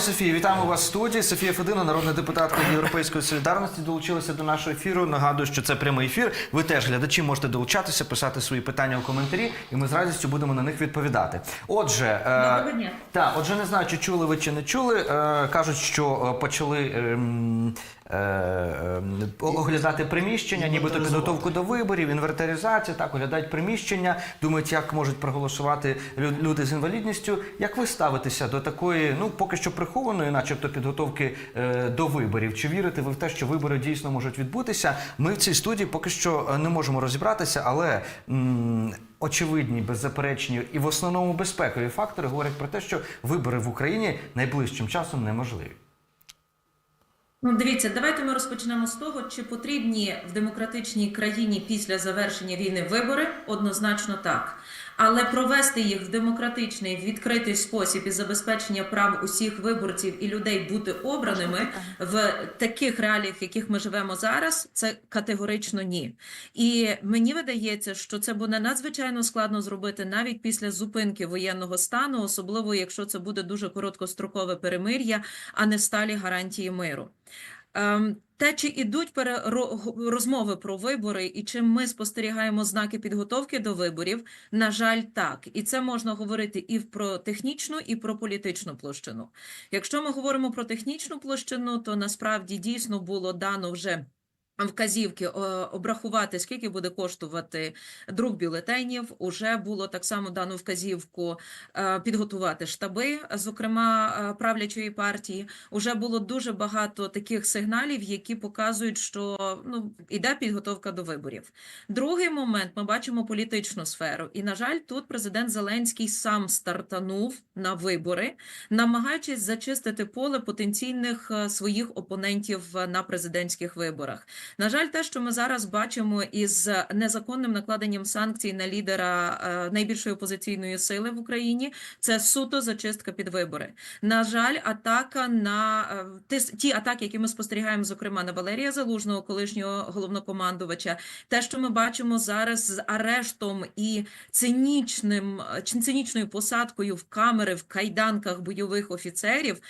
Пані Софія, вітаємо вас в студії. Софія Федина, народна депутатка Європейської солідарності, долучилася до нашого ефіру. Нагадую, що це прямий ефір. Ви теж глядачі можете долучатися, писати свої питання у коментарі, і ми з радістю будемо на них відповідати. Отже, е, дня. Отже, не знаю, чи чули ви чи не чули. Е, кажуть, що е, почали е, оглядати приміщення, нібито підготовку до виборів, інвентаризація, так, оглядають приміщення, думають, як можуть проголосувати люди з інвалідністю. Як ви ставитеся до такої, ну поки що прихованої, начебто, підготовки е, до виборів? Чи вірите ви в те, що вибори дійсно можуть відбутися? Ми в цій студії поки що е, не можемо розібратися, але. м, Очевидні, беззаперечні і в основному безпекові фактори говорять про те, що вибори в Україні найближчим часом неможливі. Ну, дивіться, давайте ми розпочнемо з того, чи потрібні в демократичній країні після завершення війни вибори. Однозначно так. Але провести їх в демократичний відкритий спосіб і забезпечення прав усіх виборців і людей бути обраними в таких реаліях, в яких ми живемо зараз, це категорично ні. І мені видається, що це буде надзвичайно складно зробити навіть після зупинки воєнного стану, особливо якщо це буде дуже короткострокове перемир'я, а не сталі гарантії миру. Ем, Те, чи пере- розмови про вибори, і чим ми спостерігаємо знаки підготовки до виборів, на жаль, так. І це можна говорити і про технічну, і про політичну площину. Якщо ми говоримо про технічну площину, то насправді дійсно було дано вже. Вказівки е, обрахувати, скільки буде коштувати друк бюлетенів. Уже було так само дано вказівку е, підготувати штаби, зокрема е, правлячої партії. Уже було дуже багато таких сигналів, які показують, що ну іде підготовка до виборів. Другий момент ми бачимо політичну сферу, і на жаль, тут президент Зеленський сам стартанув на вибори, намагаючись зачистити поле потенційних своїх опонентів на президентських виборах. На жаль, те, що ми зараз бачимо із незаконним накладенням санкцій на лідера е, найбільшої опозиційної сили в Україні, це суто зачистка під вибори. На жаль, атака на е, ті, атаки, які ми спостерігаємо, зокрема на Валерія Залужного, колишнього головнокомандувача, те, що ми бачимо зараз з арештом і цинічним е, цинічною посадкою в камери в кайданках бойових офіцерів,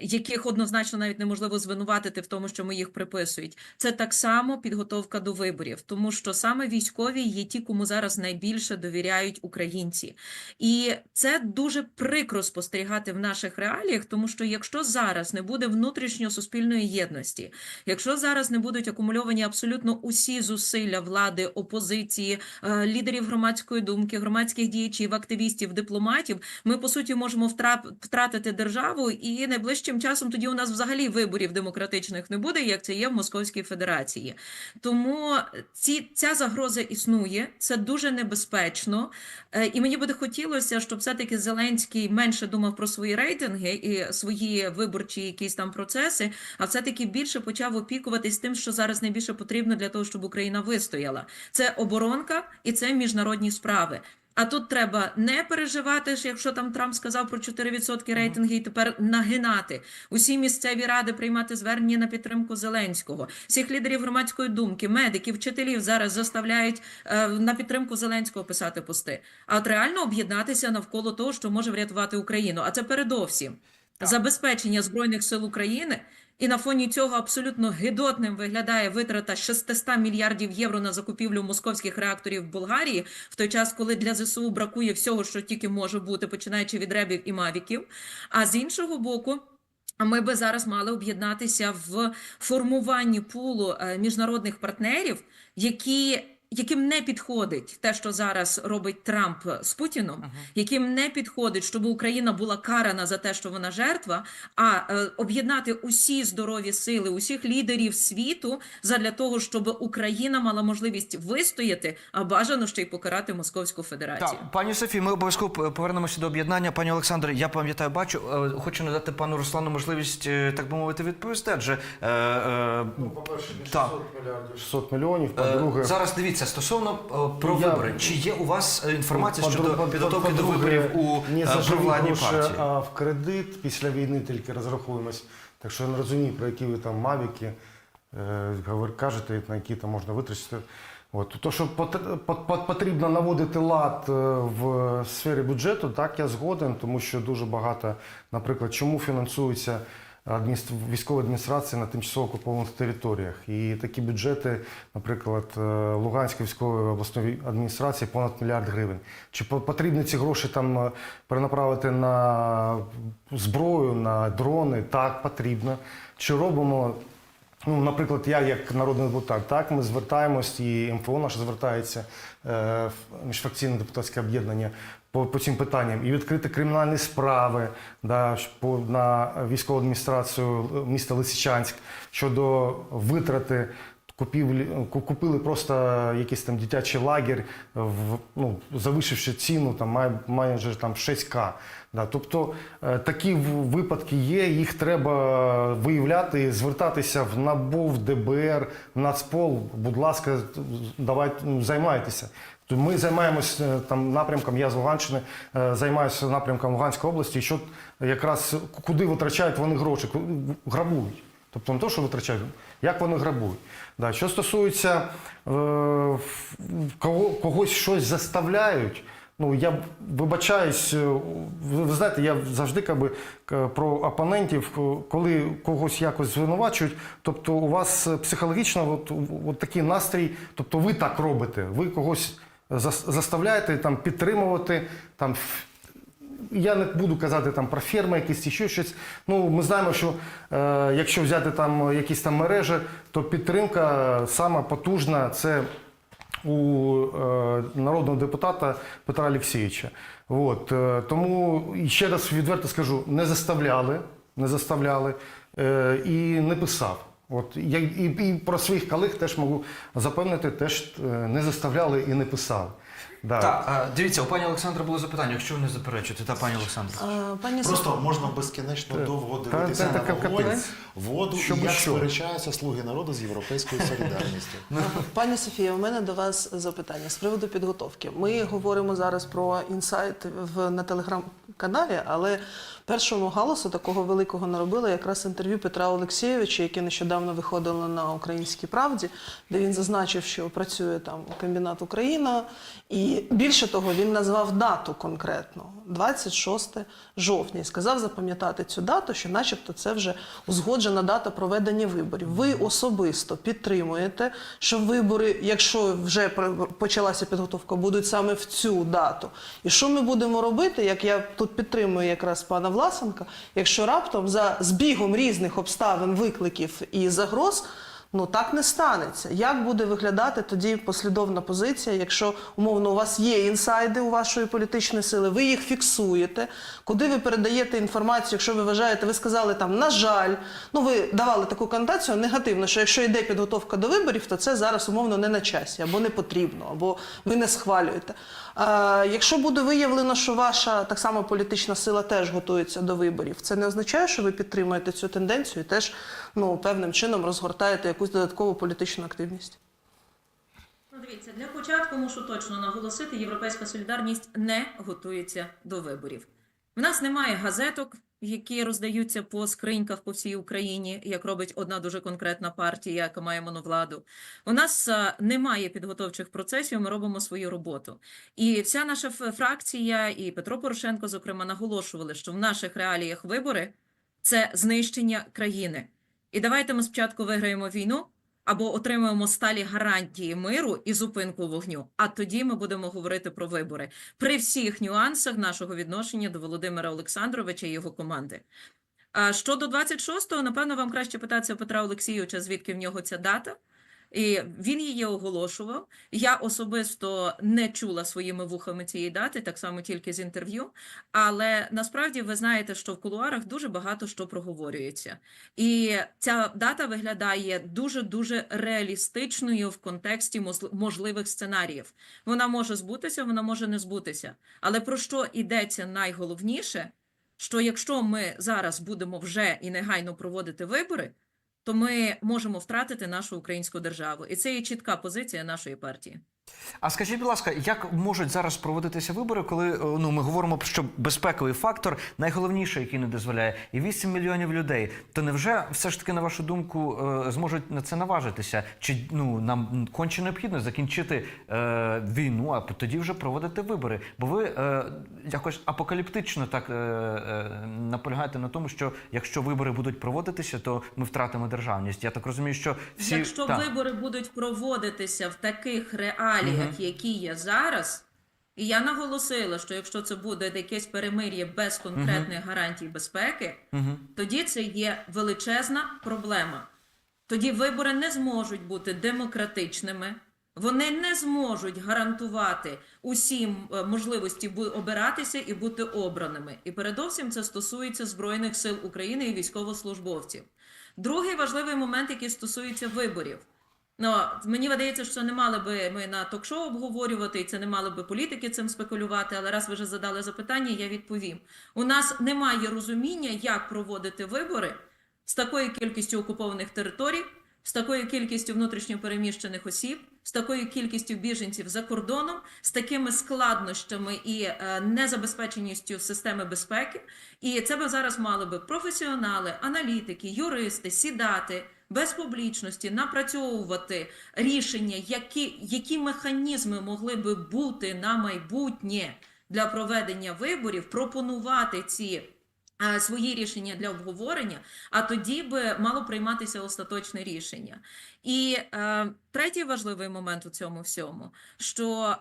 яких однозначно навіть неможливо звинуватити в тому, що ми їх приписують. Це так само підготовка до виборів, тому що саме військові є ті, кому зараз найбільше довіряють українці. І це дуже прикро спостерігати в наших реаліях, тому що якщо зараз не буде внутрішньо суспільної єдності, якщо зараз не будуть акумульовані абсолютно усі зусилля влади, опозиції, е, лідерів громадської думки, громадських діячів, активістів, дипломатів, ми по суті можемо втратити державу, і найближчим часом тоді у нас взагалі виборів демократичних не буде, як це є в Московській Федерації. Тому ці, ця загроза існує, це дуже небезпечно. Е, І мені буде хотілося, щоб все-таки Зеленський менше думав про свої рейтинги і свої виборчі якісь там процеси, а все-таки більше почав опікуватись тим, що зараз найбільше потрібно для того, щоб Україна вистояла. Це оборонка і це міжнародні справи. А тут треба не переживати, якщо там Трамп сказав про 4% рейтинги, і тепер нагинати усі місцеві ради приймати звернення на підтримку Зеленського, всіх лідерів громадської думки, медиків, вчителів зараз заставляють е, на підтримку Зеленського писати пости. А от реально об'єднатися навколо того, що може врятувати Україну. А це передовсім забезпечення збройних сил України. І на фоні цього абсолютно гидотним виглядає витрата 600 мільярдів євро на закупівлю московських реакторів в Болгарії, в той час, коли для ЗСУ бракує всього, що тільки може бути, починаючи від ребів і мавіків. А з іншого боку. Ми би зараз мали об'єднатися в формуванні пулу е, міжнародних партнерів, які. Яким не підходить те, що зараз робить Трамп з Путіном, яким не підходить, щоб Україна була карана за те, що вона жертва, а е, об'єднати усі здорові сили, усіх лідерів світу задля того, щоб Україна мала можливість вистояти, а бажано ще й покарати Московську Федерацію. Так, пані Софії, ми обов'язково повернемося до об'єднання. Пані Олександре, я пам'ятаю, бачу, е, хочу надати пану Руслану можливість, е, так би мовити, відповісти. Адже е, е, Ну, по-перше, не 600 мільярдів, 600 мільйонів. е, По-друге, зараз дивіться стосовно е, про Я- вибори. Чи є у вас е, інформація щодо по- підготовки до виборів у не е, провладній гроші, партії? а в кредит після війни тільки розрахуємось. Так що я не розумію, про які ви там мавіки е, говор- кажете, на які там можна витрачити. От то, що пот- пот- пот- потрібно наводити лад е, в сфері бюджету, так я згоден, тому що дуже багато, наприклад, чому фінансується адміністр... адміністрації на тимчасово окупованих територіях. І такі бюджети, наприклад, е, Луганської військової обласної адміністрації понад мільярд гривень. Чи по- потрібно ці гроші там е, перенаправити на зброю, на дрони? Так, потрібно. Чи робимо Ну, наприклад, я як народний депутат, так ми звертаємось, і МФО наше звертається е, міжфракційне депутатське об'єднання по, по цим питанням і відкрити кримінальні справи да, по, на військову адміністрацію е, міста Лисичанськ щодо витрати. Купівлі ку- купили просто якийсь там дитячий лагерь, в, ну, завишивши ціну там май- майже там 6К. Да. Тобто е, такі випадки є, їх треба виявляти, звертатися в НАБУ, в ДБР, в Нацпол. Будь ласка, давайте ну, займайтеся. То Ми займаємося там напрямком, я з Луганщини е, займаюся напрямком Луганської області, що якраз куди витрачають вони гроші, грабують. Тобто не то, що витрачають, як вони грабують. Да. Що стосується е, кого, когось щось заставляють, ну я вибачаюсь, е, ви, знаєте, я завжди кажу про опонентів, е, коли когось якось звинувачують, тобто у вас психологічно от, от такий настрій, тобто ви так робите, ви когось заставляєте там підтримувати там. я не буду казати там про ферми, якісь ще щось. Ну, ми знаємо, що е, якщо взяти там якісь там мережі, то підтримка сама потужна це у е, народного депутата Петра Олексійовича. От, е, тому ще раз відверто скажу: не заставляли, не заставляли е, і не писав. От я і, і про своїх колег теж можу запевнити, теж не заставляли і не писали. Да. Так, дивіться, у пані Олександра було запитання, якщо ви не заперечуєте, та пані Олександра. Пані Просто можна безкінечно довго Та- дивитися та- на вогонь, воду Щоб і як що? сперечаються слуги народу з європейською солідарністю. Пані Софія, у мене до вас запитання з приводу підготовки. Ми говоримо зараз про інсайт в на телеграм-каналі, але першому галасу такого великого наробило якраз інтерв'ю Петра Олексійовича, яке нещодавно виходило на українській правді, де він зазначив, що працює там комбінат Україна, і більше того, він назвав дату конкретно 26 жовтня. І сказав запам'ятати цю дату, що, начебто, це вже узгоджена дата проведення виборів. Ви особисто підтримуєте, що вибори, якщо вже почалася підготовка, будуть саме в цю дату. І що ми будемо робити, як я тут підтримую якраз пана Власенка, якщо раптом за збігом різних обставин, викликів і загроз. Ну так не станеться. Як буде виглядати тоді послідовна позиція, якщо умовно у вас є інсайди у вашої політичної сили, ви їх фіксуєте, куди ви передаєте інформацію, якщо ви вважаєте, ви сказали там, на жаль, ну ви давали таку конотацію негативно, що якщо йде підготовка до виборів, то це зараз умовно не на часі, або не потрібно, або ви не схвалюєте. А, якщо буде виявлено, що ваша так само політична сила теж готується до виборів, це не означає, що ви підтримуєте цю тенденцію і теж ну, певним чином розгортаєте якусь додаткову політичну активність. Ну, дивіться, для початку мушу точно наголосити, Європейська солідарність не готується до виборів. В нас немає газеток, які роздаються по скриньках по всій Україні, як робить одна дуже конкретна партія, яка має моновладу. У нас немає підготовчих процесів, ми робимо свою роботу. І вся наша фракція, і Петро Порошенко, зокрема, наголошували, що в наших реаліях вибори це знищення країни. І давайте ми спочатку виграємо війну, або отримуємо сталі гарантії миру і зупинку вогню. А тоді ми будемо говорити про вибори при всіх нюансах нашого відношення до Володимира Олександровича і його команди. А щодо 26-го, напевно, вам краще питатися Петра Олексійовича, звідки в нього ця дата. І він її оголошував. Я особисто не чула своїми вухами цієї дати, так само тільки з інтерв'ю. Але насправді ви знаєте, що в кулуарах дуже багато що проговорюється. І ця дата виглядає дуже дуже реалістичною в контексті можливих сценаріїв. Вона може збутися, вона може не збутися. Але про що йдеться найголовніше? Що якщо ми зараз будемо вже і негайно проводити вибори, то ми можемо втратити нашу українську державу, і це є чітка позиція нашої партії. А скажіть, будь ласка, як можуть зараз проводитися вибори, коли е, ну ми говоримо, що безпековий фактор найголовніший, який не дозволяє, і 8 мільйонів людей. То невже все ж таки, на вашу думку, е, зможуть на це наважитися? Чи ну нам конче необхідно закінчити е, війну, а тоді вже проводити вибори? Бо ви е, якось апокаліптично так е, е, наполягаєте на тому, що якщо вибори будуть проводитися, то ми втратимо державність. Я так розумію, що всі Якщо Так. вибори будуть проводитися в таких реаліях, які є зараз, і я наголосила, що якщо це буде якесь перемир'я без конкретних гарантій безпеки, тоді це є величезна проблема. Тоді вибори не зможуть бути демократичними. Вони не зможуть гарантувати усім е, можливості обиратися і бути обраними. І передовсім це стосується Збройних сил України і військовослужбовців. Другий важливий момент, який стосується виборів. Ну, мені видається, що не мали би ми на ток-шоу обговорювати, і це не мали би політики цим спекулювати. Але раз ви вже задали запитання, я відповім. У нас немає розуміння, як проводити вибори з такою кількістю окупованих територій, з такою кількістю внутрішньопереміщених осіб, з такою кількістю біженців за кордоном, з такими складнощами і е, незабезпеченістю системи безпеки. І це би зараз мали би професіонали, аналітики, юристи сідати без публічності, напрацьовувати рішення, які, які механізми могли би бути на майбутнє для проведення виборів, пропонувати ці е, свої рішення для обговорення, а тоді би мало прийматися остаточне рішення. І е, третій важливий момент у цьому всьому, що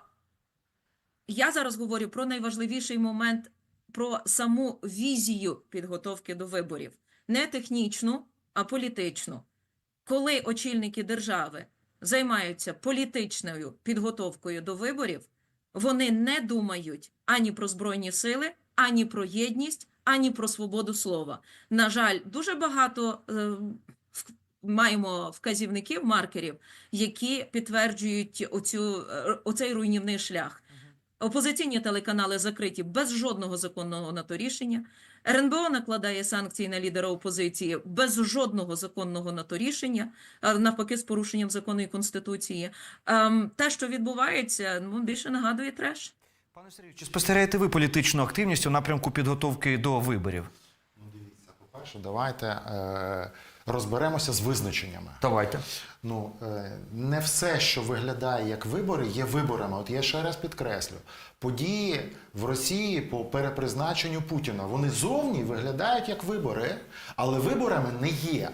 я зараз говорю про найважливіший момент, про саму візію підготовки до виборів, не технічну, а політичну. Коли очільники держави займаються політичною підготовкою до виборів, вони не думають ані про збройні сили, ані про єдність, ані про свободу слова. На жаль, дуже багато е, в- маємо вказівників, маркерів, які підтверджують оцю, е, оцей руйнівний шлях. Опозиційні телеканали закриті без жодного законного на то рішення. РНБО накладає санкції на лідера опозиції без жодного законного на то рішення, навпаки, з порушенням закону і конституції. Ем, те, що відбувається, ну більше нагадує треш. Пане Сергію, чи спостерігаєте ви політичну активність у напрямку підготовки до виборів? По-перше, давайте е, розберемося з визначеннями. Давайте. Ну, е, не все, що виглядає як вибори, є виборами. От я ще раз підкреслю. Події в Росії по перепризначенню Путіна вони зовні виглядають як вибори, але виборами не є.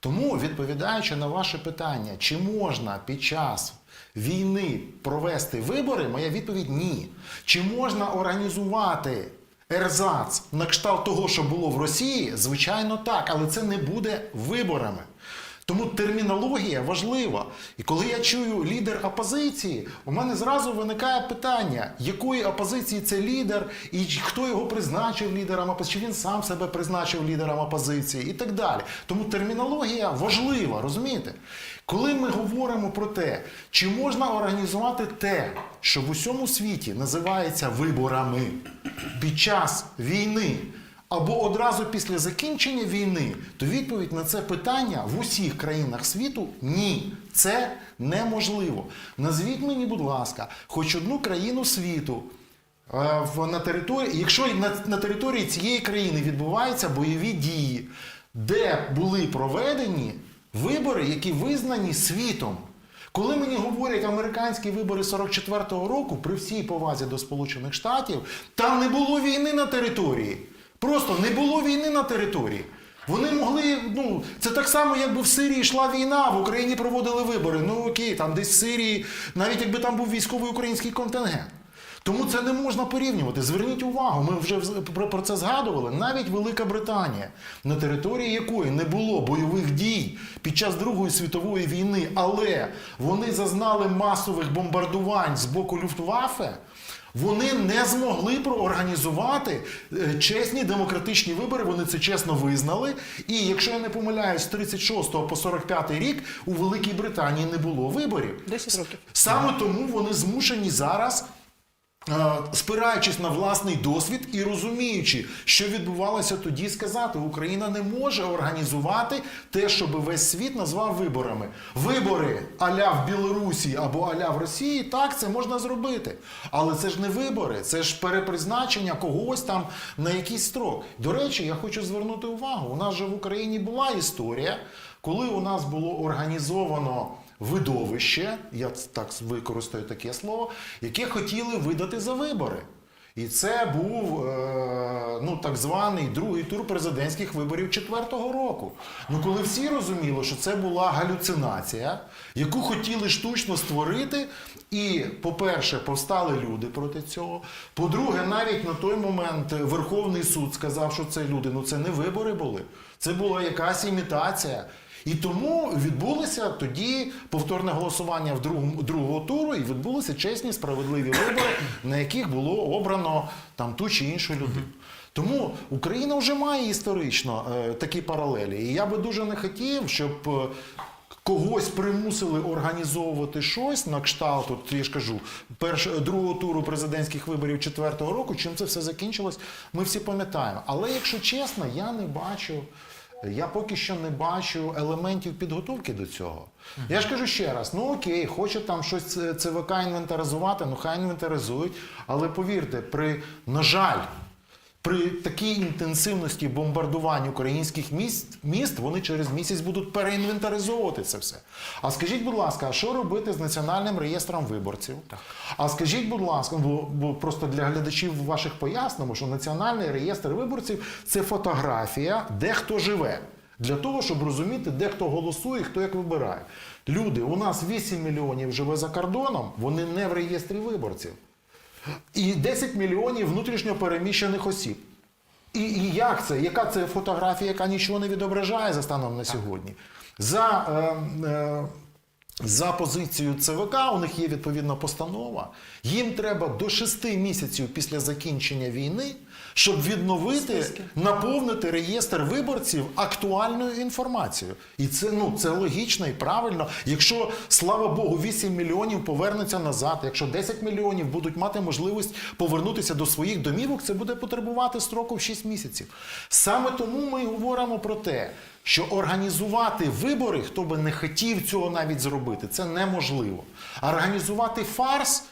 Тому, відповідаючи на ваше питання, чи можна під час війни провести вибори, моя відповідь ні. Чи можна організувати ерзац на кшталт того, що було в Росії? Звичайно, так, але це не буде виборами. Тому термінологія важлива. І коли я чую лідер опозиції, у мене зразу виникає питання, якої опозиції це лідер, і хто його призначив лідером опозиції, чи він сам себе призначив лідером опозиції і так далі. Тому термінологія важлива, розумієте? Коли ми говоримо про те, чи можна організувати те, що в усьому світі називається виборами під час війни, або одразу після закінчення війни, то відповідь на це питання в усіх країнах світу ні. Це неможливо. Назвіть мені, будь ласка, хоч одну країну світу. е, На території, якщо на, на території цієї країни відбуваються бойові дії, де були проведені вибори, які визнані світом. Коли мені говорять американські вибори 44-го року, при всій повазі до Сполучених Штатів, там не було війни на території. Просто не було війни на території. Вони могли, ну, це так само, якби в Сирії йшла війна, в Україні проводили вибори. Ну окей, там десь в Сирії, навіть якби там був військовий український контингент. Тому це не можна порівнювати. Зверніть увагу, ми вже про це згадували. Навіть Велика Британія, на території якої не було бойових дій під час Другої світової війни, але вони зазнали масових бомбардувань з боку Люфтваффе, вони не змогли проорганізувати е, чесні демократичні вибори. Вони це чесно визнали. І якщо я не помиляюсь, з 36 по 45 рік у Великій Британії не було виборів. 10 років. Саме тому вони змушені зараз спираючись на власний досвід і розуміючи, що відбувалося тоді, сказати, Україна не може організувати те, щоб весь світ назвав виборами. Вибори аля в Білорусі або аля в Росії, так, це можна зробити. Але це ж не вибори, це ж перепризначення когось там на якийсь строк. До речі, я хочу звернути увагу: у нас же в Україні була історія, коли у нас було організовано видовище, я так використаю таке слово, яке хотіли видати за вибори. І це був е, ну, так званий другий тур президентських виборів четвертого року. Ну, коли всі розуміли, що це була галюцинація, яку хотіли штучно створити, і, по-перше, повстали люди проти цього. По-друге, навіть на той момент Верховний суд сказав, що це люди, ну це не вибори були, це була якась імітація. І тому відбулося тоді повторне голосування в другому другого туру, і відбулися чесні справедливі вибори, на яких було обрано там ту чи іншу людину. Тому Україна вже має історично е, такі паралелі. І я би дуже не хотів, щоб е, когось примусили організовувати щось на кшталт, от я ж кажу, перш, другого туру президентських виборів четвертого року, чим це все закінчилось, ми всі пам'ятаємо. Але якщо чесно, я не бачу. Я поки що не бачу елементів підготовки до цього. Я ж кажу ще раз: ну окей, хоче там щось ЦВК інвентаризувати, ну хай інвентаризують. Але повірте, при, на жаль, при такій інтенсивності бомбардувань українських міст, міст вони через місяць будуть переінвентаризовувати це все. А скажіть, будь ласка, а що робити з національним реєстром виборців? А скажіть, будь ласка, бо, бо просто для глядачів ваших пояснимо, що національний реєстр виборців це фотографія, де хто живе. Для того, щоб розуміти, де хто голосує, хто як вибирає. Люди, у нас 8 мільйонів живе за кордоном, вони не в реєстрі виборців і 10 мільйонів внутрішньо переміщених осіб. І, і як це? Яка це фотографія, яка нічого не відображає за станом на сьогодні? За, е, е, за позицією ЦВК у них є відповідна постанова. Їм треба до 6 місяців після закінчення війни, щоб відновити, Списки. наповнити реєстр виборців актуальною інформацією. І це, ну, це логічно і правильно. Якщо, слава Богу, 8 мільйонів повернуться назад, якщо 10 мільйонів будуть мати можливість повернутися до своїх домівок, це буде потребувати строку в 6 місяців. Саме тому ми говоримо про те, що організувати вибори, хто би не хотів цього навіть зробити, це неможливо. А організувати фарс.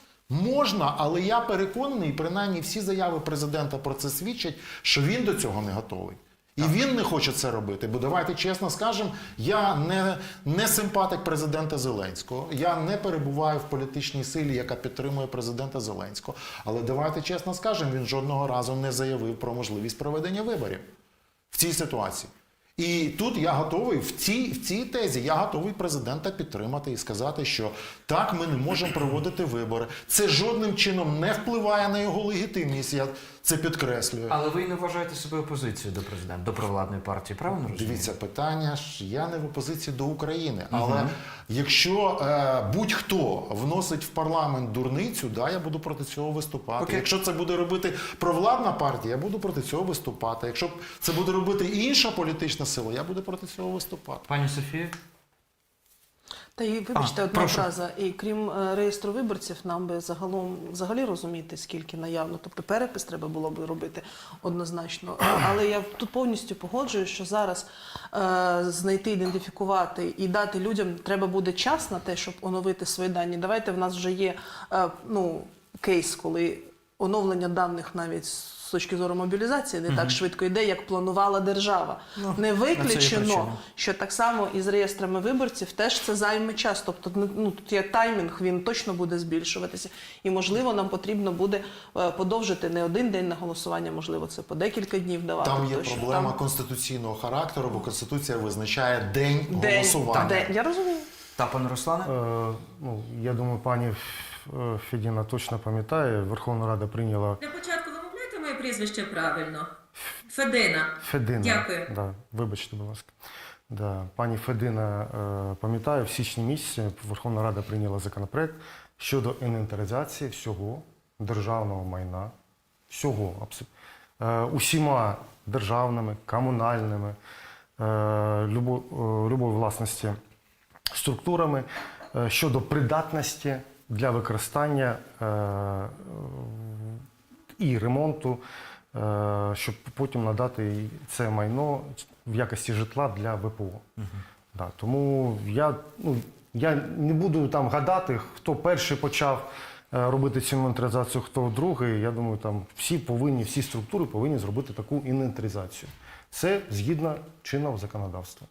Можна, але я переконаний, принаймні всі заяви президента про це свідчать, що він до цього не готовий. І він не хоче це робити. Бо давайте чесно скажемо, я не, не симпатик президента Зеленського. Я не перебуваю в політичній силі, яка підтримує президента Зеленського. Але давайте чесно скажемо, він жодного разу не заявив про можливість проведення виборів в цій ситуації. І тут я готовий в цій, в цій тезі, я готовий президента підтримати і сказати, що так ми не можемо проводити вибори. Це жодним чином не впливає на його легітимність. Я це підкреслюю. Але ви не вважаєте себе опозицією до президента, до провладної партії, правильно розумію? Дивіться, питання ж я не в опозиції до України. Але якщо е, будь-хто вносить в парламент дурницю, да, я буду проти цього виступати. Окей. Якщо це буде робити провладна партія, я буду проти цього виступати. Якщо це буде робити інша політична сила, я буду проти цього виступати. Пані Софія? Та і вибачте, А, одна прошу. фраза. І крім е, реєстру виборців, нам би загалом взагалі розуміти, скільки наявно. Тобто перепис треба було б робити однозначно. Але я тут повністю погоджуюсь, що зараз е, знайти, ідентифікувати і дати людям треба буде час на те, щоб оновити свої дані. Давайте в нас вже є е, ну, кейс, коли оновлення даних навіть з точки зору мобілізації не так швидко йде, як планувала держава. не це є виключено, що так само і з реєстрами виборців теж це займе час. Тобто, ну, ну тут є таймінг, він точно буде збільшуватися. І можливо, нам потрібно буде е, подовжити не один день на голосування, можливо, це по декілька днів давати. Там є Тобто, проблема там конституційного характеру, бо конституція визначає день, день, голосування. день. Я розумію. Та, пане Руслане? Е, ну, я думаю, пані Федіна точно пам'ятає, Верховна Рада прийняла Для початку вимовляйте моє прізвище правильно. Федина. Федина. Дякую. Да, вибачте, будь ласка. Да, пані Федина е, пам'ятає, в січні місяці Верховна Рада прийняла законопроект щодо інвентаризації всього державного майна, всього абсолютно, е, усіма державними, комунальними, е, любо, е, любої власності структурами е, щодо придатності для використання е, і ремонту, е, щоб потім надати це майно в якості житла для ВПО. Да, тому я, ну, я не буду там гадати, хто перший почав е, робити цю інвентаризацію, хто другий. Я думаю, там всі повинні, всі структури повинні зробити таку інвентаризацію. Це згідно чинного законодавства.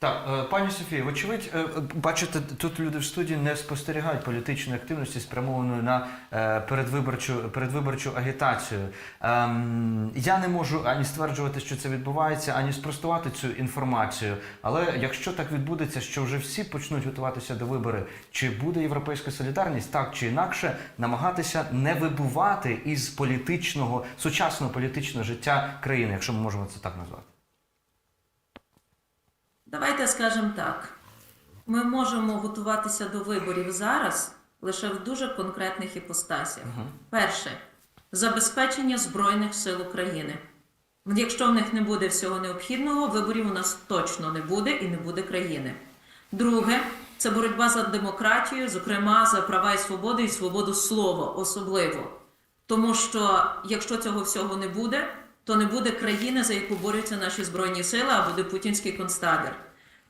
Так, е, пані Софія, вочевидь, е, бачите, тут люди в студії не спостерігають політичної активності, спрямованої на е, передвиборчу, передвиборчу агітацію. Ем, Я не можу ані стверджувати, що це відбувається, ані спростувати цю інформацію. Але якщо так відбудеться, що вже всі почнуть готуватися до виборів, чи буде європейська солідарність так чи інакше намагатися не вибувати із політичного сучасного політичного життя країни, якщо ми можемо це так назвати? Давайте скажемо так. Ми можемо готуватися до виборів зараз лише в дуже конкретних іпостасях. Перше забезпечення Збройних сил України. Якщо в них не буде всього необхідного, виборів у нас точно не буде і не буде країни. Друге це боротьба за демократію, зокрема за права і свободи і свободу слова особливо. Тому що якщо цього всього не буде, то не буде країни, за яку борються наші збройні сили, а буде путінський концтабір.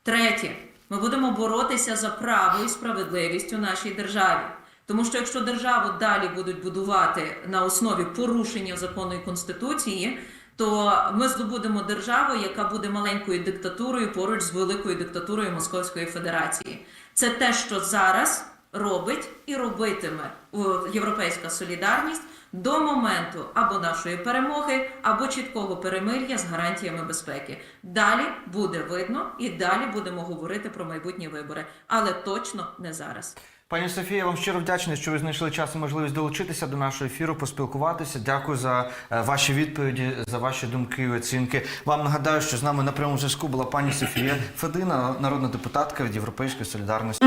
Третє, ми будемо боротися за право і справедливість у нашій державі. Тому що якщо державу далі будуть будувати на основі порушення закону і конституції, то ми здобудемо державу, яка буде маленькою диктатурою поруч з великою диктатурою Московської Федерації. Це те, що зараз робить і робитиме е, Європейська солідарність до моменту або нашої перемоги, або чіткого перемир'я з гарантіями безпеки. Далі буде видно і далі будемо говорити про майбутні вибори, але точно не зараз. Пані Софія, вам щиро вдячний, що ви знайшли час і можливість долучитися до нашого ефіру, поспілкуватися. Дякую за е, ваші відповіді, за ваші думки і оцінки. Вам нагадаю, що з нами на прямому зв'язку була пані Софія Федина, народна депутатка від Європейської солідарності.